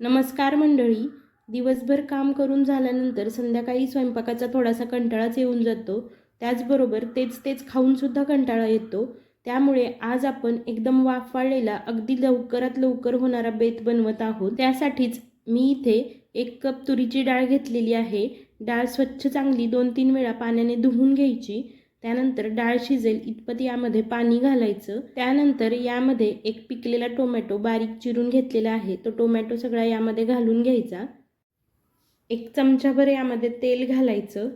नमस्कार मंडळी. दिवसभर काम करून झाल्यानंतर संध्याकाळी स्वयंपाकाचा थोडासा कंटाळाच येऊन जातो. त्याचबरोबर तेच तेच खाऊनसुद्धा कंटाळा येतो. त्यामुळे आज आपण एकदम वाफाळलेला अगदी लवकरात लवकर होणारा बेत बनवत आहोत. त्यासाठीच मी इथे एक कप तुरीची डाळ घेतलेली आहे. डाळ स्वच्छ चांगली दोन तीन वेळा पाण्याने धुवून घ्यायची. त्यानंतर डाळ शिजेल इतपत यामध्ये पाणी घालायचं. त्यानंतर यामध्ये एक पिकलेला टोमॅटो बारीक चिरून घेतलेला आहे. तो टोमॅटो सगळा यामध्ये घालून घ्यायचा. एक चमचाभर यामध्ये तेल घालायचं.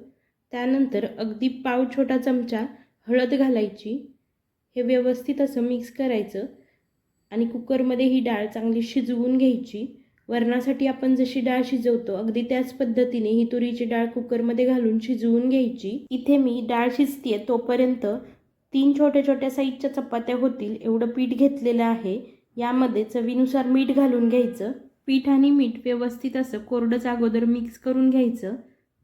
त्यानंतर अगदी पाव छोटा चमचा हळद घालायची. हे व्यवस्थित असं मिक्स करायचं. आणि कुकरमध्ये ही डाळ चांगली शिजवून घ्यायची. वरणासाठी आपण जशी डाळ शिजवतो अगदी त्याच पद्धतीने ही तुरीची डाळ कुकरमध्ये घालून शिजवून घ्यायची. इथे मी डाळ शिजतीये तोपर्यंत तीन छोट्या छोट्या साईजच्या चपात्या होतील एवढं पीठ घेतलेलं आहे. यामध्ये चवीनुसार मीठ घालून घ्यायचं. पीठ आणि मीठ व्यवस्थित असं कोरडंच अगोदर मिक्स करून घ्यायचं.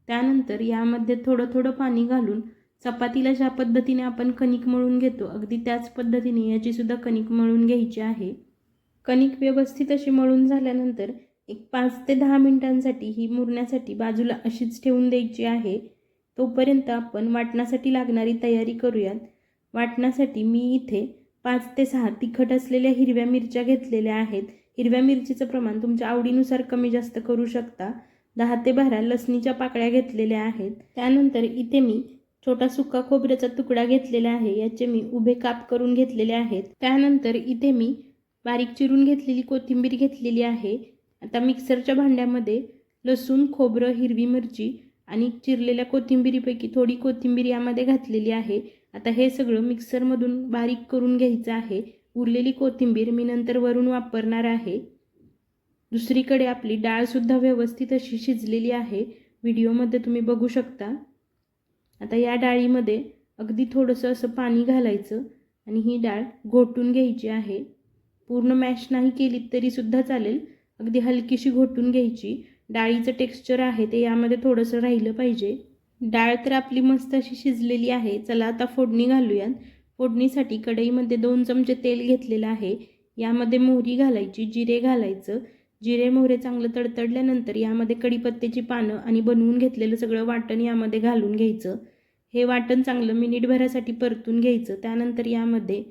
त्यानंतर यामध्ये थोडं थोडं पाणी घालून चपातीला ज्या पद्धतीने आपण कणिक मळून घेतो अगदी त्याच पद्धतीने याचीसुद्धा कणिक मळून घ्यायची आहे. कणिक व्यवस्थित अशी मळून झाल्यानंतर एक पाच ते दहा मिनिटांसाठी ही मुरण्यासाठी बाजूला अशीच ठेवून द्यायची आहे. तोपर्यंत आपण वाटणासाठी लागणारी तयारी करूयात. वाटणासाठी मी इथे पाच ते सहा तिखट असलेल्या हिरव्या मिरच्या घेतलेल्या आहेत. हिरव्या मिरचीचं प्रमाण तुमच्या आवडीनुसार कमी जास्त करू शकता. दहा ते बारा लसणीच्या पाकळ्या घेतलेल्या आहेत. त्यानंतर इथे मी छोटा सुका खोबऱ्याचा तुकडा घेतलेला आहे. याचे मी उभे काप करून घेतलेले आहेत. त्यानंतर इथे मी बारीक चिरून घेतलेली कोथिंबीर घेतलेली आहे. आता मिक्सरच्या भांड्यामध्ये लसूण खोबरं हिरवी मिरची आणि चिरलेल्या कोथिंबिरीपैकी थोडी कोथिंबीर यामध्ये घातलेली आहे. आता हे सगळं मिक्सरमधून बारीक करून घ्यायचं आहे. उरलेली कोथिंबीर मी नंतर वरून वापरणार आहे. दुसरीकडे आपली डाळसुद्धा व्यवस्थित अशी शिजलेली आहे. व्हिडिओमध्ये तुम्ही बघू शकता. आता या डाळीमध्ये अगदी थोडंसं असं पाणी घालायचं आणि ही डाळ घोटून घ्यायची आहे. पूर्ण मॅश नाही केली तरीसुद्धा चालेल. अगदी हलकीशी घोटून घ्यायची. डाळीचं टेक्स्चर आहे ते यामध्ये थोडंसं राहिलं पाहिजे. डाळ तर आपली मस्त अशी शिजलेली आहे. चला आता फोडणी घालूयात. फोडणीसाठी कढईमध्ये दोन चमचे तेल घेतलेलं आहे. यामध्ये मोहरी घालायची जिरे घालायचं. जिरे मोहरे चांगलं तडतडल्यानंतर यामध्ये कढीपत्त्याची पानं आणि बनवून घेतलेलं सगळं वाटण यामध्ये घालून घ्यायचं. हे वाटण चांगलं मिनिटभरासाठी परतून घ्यायचं. त्यानंतर यामध्ये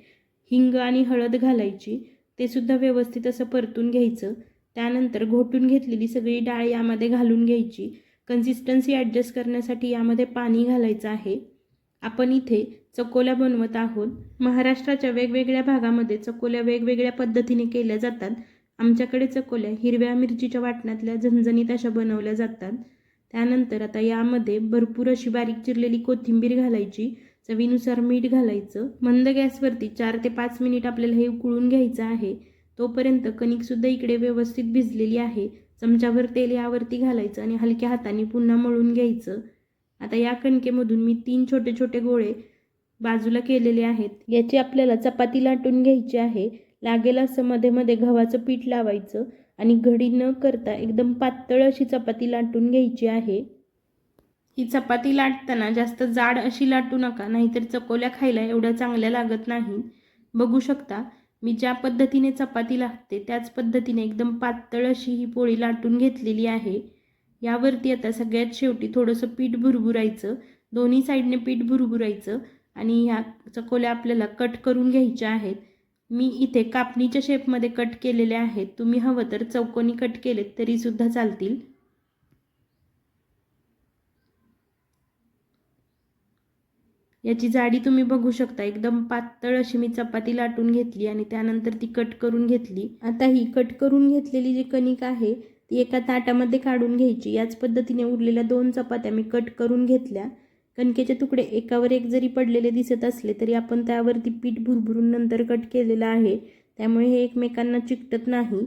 हिंग आणि हळद घालायची. ते सुद्धा व्यवस्थित असं परतून घ्यायचं. त्यानंतर घोटून घेतलेली सगळी डाळ यामध्ये घालून घ्यायची. कन्सिस्टन्सी ॲडजस्ट करण्यासाठी यामध्ये पाणी घालायचं आहे. आपण इथे चकोल्या बनवत आहोत. महाराष्ट्राच्या वेगवेगळ्या भागामध्ये चकोल्या वेगवेगळ्या पद्धतीने केल्या जातात. आमच्याकडे चकोल्या हिरव्या मिरचीच्या वाटणातल्या झणझणीत अशा बनवल्या जातात. त्यानंतर आता यामध्ये भरपूर अशी बारीक चिरलेली कोथिंबीर घालायची. चवीनुसार मीठ घालायचं. मंद गॅसवरती चार ते पाच मिनिट आपल्याला हे उकळून घ्यायचं आहे. तोपर्यंत कणिकसुद्धा इकडे व्यवस्थित भिजलेली आहे. चमच्याभर तेल यावरती घालायचं आणि हलक्या हाताने पुन्हा मळून घ्यायचं. आता या कणकेमधून मी तीन छोटे छोटे गोळे बाजूला केलेले आहेत. याची आपल्याला चपाती लाटून घ्यायची आहे. लागेल असं मध्ये मध्ये गव्हाचं पीठ लावायचं आणि घडी न करता एकदम पातळ अशी चपाती लाटून घ्यायची आहे. ही चपाती लाटताना जास्त जाड अशी लाटू नका नाहीतर चकोल्या खायला एवढ्या चांगल्या लागत नाही बघू शकता मी ज्या पद्धतीने चपाती लागते त्याच पद्धतीने एकदम पातळ अशी ही पोळी लाटून घेतलेली आहे. यावरती आता सगळ्यात शेवटी थोडंसं पीठ भुरभुरायचं दोन्ही साईडने पीठ भुरभुरायचं आणि ह्या चकोल्या आपल्याला कट करून घ्यायच्या आहेत. मी इथे कापणीच्या शेपमध्ये कट केलेले आहेत तुम्ही हवं तर चौकोनी कट केलेत तरीसुद्धा चालतील. याची जाडी तुम्ही बघू शकता. एकदम पातळ अशी मी चपाती लाटून घेतली आणि त्यानंतर ती कट करून घेतली. आता ही कट करून घेतलेली जी कणिक आहे ती एका ताटामध्ये काढून घ्यायची. याच पद्धतीने उरलेल्या दोन चपात्या मी कट करून घेतल्या. कणकेचे तुकडे एकावर एक जरी पडलेले दिसत असले तरी आपण त्यावरती पीठ भुरभुरून नंतर कट केलेलं आहे. त्यामुळे हे एकमेकांना चिकटत नाही.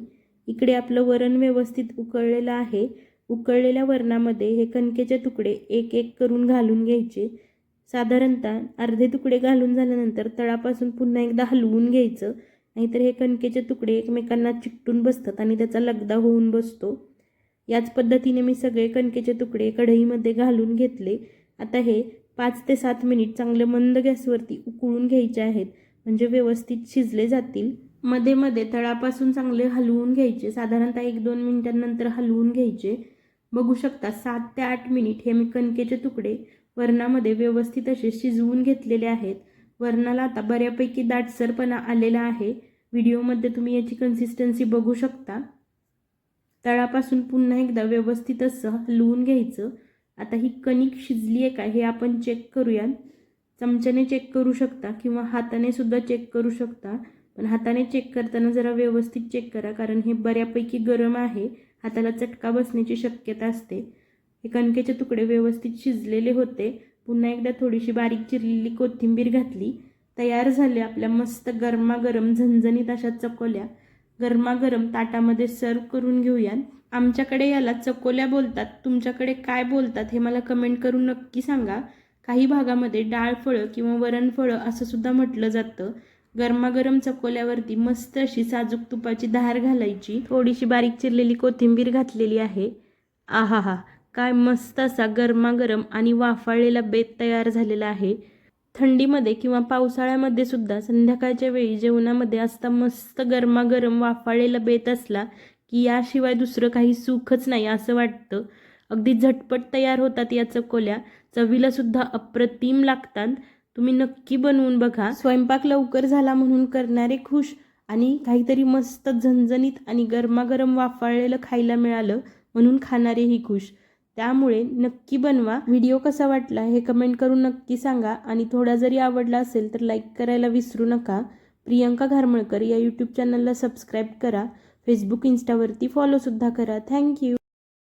इकडे आपलं वरण व्यवस्थित उकळलेलं आहे. उकळलेल्या वरणामध्ये हे कणकेचे तुकडे एक एक करून घालून घ्यायचे. साधारणतः अर्धे तुकडे घालून झाल्यानंतर तळापासून पुन्हा एकदा हलवून घ्यायचं. नाहीतर हे कणकेचे तुकडे एकमेकांना चिकटून बसतात आणि त्याचा लगदा होऊन बसतो. याच पद्धतीने मी सगळे कणकेचे तुकडे कढईमध्ये घालून घेतले. आता हे पाच ते सात मिनिट चांगले मंद गॅसवरती उकळून घ्यायचे आहेत. म्हणजे व्यवस्थित शिजले जातील. मध्ये मध्ये तळापासून चांगले हलवून घ्यायचे. साधारणतः एक दोन मिनिटांनंतर हलवून घ्यायचे. बघू शकता सात ते आठ मिनिट हे मी कणकेचे तुकडे वरणामध्ये व्यवस्थित असे शिजवून घेतलेले आहेत. वरणाला आता बऱ्यापैकी दाटसरपणा आलेला आहे. व्हिडिओमध्ये तुम्ही याची कन्सिस्टन्सी बघू शकता. तळापासून पुन्हा एकदा व्यवस्थित असं हलवून घ्यायचं. आता ही कणिक शिजली आहे का हे आपण चेक करूया चमच्याने चेक करू शकता किंवा हाताने सुद्धा चेक करू शकता. पण हाताने चेक करताना जरा व्यवस्थित चेक करा कारण हे बऱ्यापैकी गरम आहे. हाताला चटका बसण्याची शक्यता असते. हे कणकेचे तुकडे व्यवस्थित शिजलेले होते. पुन्हा एकदा थोडीशी बारीक चिरलेली कोथिंबीर घातली. तयार झाले आपल्या मस्त गरमागरम झणझणीत अशा चकोल्या. गरमागरम ताटामध्ये सर्व करून घेऊया आमच्याकडे याला चकोल्या बोलतात. तुमच्याकडे काय बोलतात हे मला कमेंट करून नक्की सांगा. काही भागामध्ये डाळ फळं किंवा वरणफळं असं सुद्धा म्हटलं जातं. गरमागरम चकोल्यावरती मस्त अशी साजूक तुपाची धार घालायची. थोडीशी बारीक चिरलेली कोथिंबीर घातलेली आहे. आहा हा काय मस्त असा गरमागरम आणि वाफाळलेला बेत तयार झालेला आहे. थंडीमध्ये किंवा पावसाळ्यामध्ये सुद्धा संध्याकाळच्या वेळी जेवणामध्ये असता मस्त गरमागरम वाफाळलेला बेत असला की याशिवाय दुसरं काही सुखच नाही असं वाटतं. अगदी झटपट तयार होतात या चकोल्या. चवीला सुद्धा अप्रतिम लागतात. तुम्ही नक्की बनवून बघा. स्वयंपाक लवकर झाला म्हणून करणारे खुश आणि काहीतरी मस्त झणझणीत आणि गरमागरम वाफाळलेलं खायला मिळालं म्हणून खाणारेही खुश. त्यामुळे नक्की बनवा. व्हिडिओ कसा वाटला हे कमेंट करून नक्की सांगा आणि थोडा जरी आवडला असेल तर लाईक करायला विसरू नका. प्रियंका घारमळकर या यूट्यूब चॅनलला सबस्क्राईब करा. फेसबुक इन्स्टावरती फॉलोसुद्धा करा. थँक्यू